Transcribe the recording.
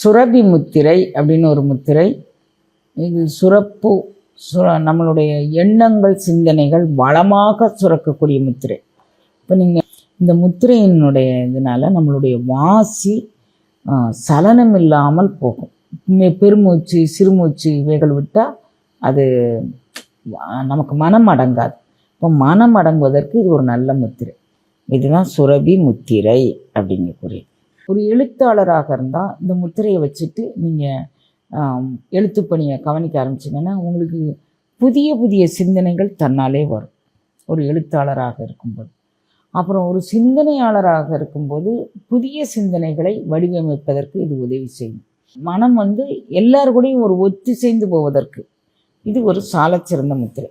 சுரபி முத்திரை அப்படின்னு ஒரு முத்திரை. இது சுரப்பு சுர நம்மளுடைய எண்ணங்கள் சிந்தனைகள் வளமாக சுரக்கக்கூடிய முத்திரை. இப்போ நீங்கள் இந்த முத்திரையினுடைய இதனால் நம்மளுடைய வாசி சலனம் இல்லாமல் போகும். பெருமூச்சு சிறுமூச்சு இவைகள் விட்டால் அது நமக்கு மனம் அடங்காது. இப்போ மனம் அடங்குவதற்கு இது ஒரு நல்ல முத்திரை. இதுதான் சுரபி முத்திரை அப்படிங்கக்கூடிய ஒரு எழுத்தாளராக இருந்தால் இந்த முத்திரையை வச்சுட்டு நீங்கள் எழுத்துப்பணியை கவனிக்க ஆரம்பிச்சிங்கன்னா உங்களுக்கு புதிய புதிய சிந்தனைகள் தன்னாலே வரும். ஒரு எழுத்தாளராக இருக்கும்போது. அப்புறம் ஒரு சிந்தனையாளராக இருக்கும்போது புதிய சிந்தனைகளை வடிவமைப்பதற்கு இது உதவி செய்யும். மனம் வந்து எல்லார் கூடயும் ஒரு ஒத்திசைந்து போவதற்கு இது ஒரு சாலச்சிறந்த முத்திரை.